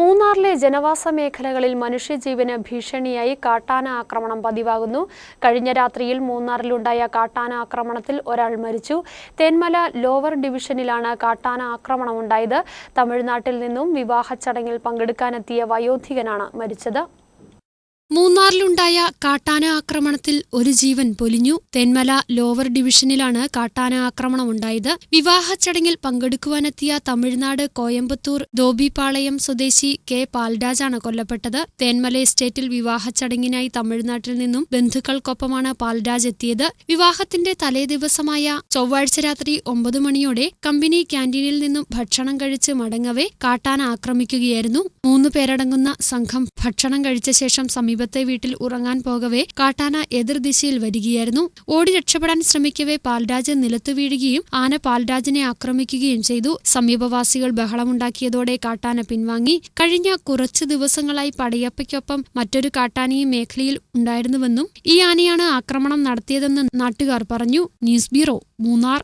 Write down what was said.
മൂന്നാറിലെ ജനവാസ മേഖലകളിൽ മനുഷ്യജീവന് ഭീഷണിയായി കാട്ടാന ആക്രമണം പതിവാകുന്നു. കഴിഞ്ഞ രാത്രിയിൽ മൂന്നാറിലുണ്ടായ കാട്ടാന ആക്രമണത്തിൽ ഒരാൾ മരിച്ചു. തേന്മല ലോവർ ഡിവിഷനിലാണ് കാട്ടാന ആക്രമണം ഉണ്ടായത് തമിഴ്നാട്ടിൽ നിന്നും വിവാഹ ചടങ്ങിൽ പങ്കെടുക്കാനെത്തിയ വയോധികനാണ് മരിച്ചത്. മൂന്നാറിലുണ്ടായ കാട്ടാന ആക്രമണത്തിൽ ഒരു ജീവൻ പൊലിഞ്ഞു. തെന്മല ലോവർ ഡിവിഷനിലാണ് കാട്ടാന ആക്രമണം ഉണ്ടായത് വിവാഹ ചടങ്ങിൽ പങ്കെടുക്കുവാനെത്തിയ തമിഴ്നാട് കോയമ്പത്തൂർ ദോബിപാളയം സ്വദേശി കെ പാൽരാജാണ് കൊല്ലപ്പെട്ടത്. തേന്മല എസ്റ്റേറ്റിൽ വിവാഹ ചടങ്ങിനായി തമിഴ്നാട്ടിൽ നിന്നും ബന്ധുക്കൾക്കൊപ്പമാണ് പാൽരാജ് എത്തിയത്. വിവാഹത്തിന്റെ തലേദിവസമായ ചൊവ്വാഴ്ച രാത്രി ഒമ്പത് മണിയോടെ കമ്പനി ക്യാന്റീനിൽ നിന്നും ഭക്ഷണം കഴിച്ച് മടങ്ങവേ കാട്ടാന ആക്രമിക്കുകയായിരുന്നു. മൂന്ന് പേരടങ്ങുന്ന സംഘം ഭക്ഷണം കഴിച്ച ശേഷം സമീപത്തെ വീട്ടിൽ ഉറങ്ങാൻ പോകവേ കാട്ടാന എതിർദിശയിൽ വരികയായിരുന്നു. ഓടി രക്ഷപ്പെടാൻ ശ്രമിക്കവേ പാൽരാജ് നിലത്തു വീഴുകയും ആന പാൽരാജിനെ ആക്രമിക്കുകയും ചെയ്തു. സമീപവാസികൾ ബഹളമുണ്ടാക്കിയതോടെ കാട്ടാന പിൻവാങ്ങി. കഴിഞ്ഞ കുറച്ചു ദിവസങ്ങളായി പടയപ്പയ്ക്കൊപ്പം മറ്റൊരു കാട്ടാനയും മേഖലയിൽ ഉണ്ടായിരുന്നുവെന്നും ഈ ആനയാണ് ആക്രമണം നടത്തിയതെന്ന് നാട്ടുകാർ പറഞ്ഞു. News bureau Munnar.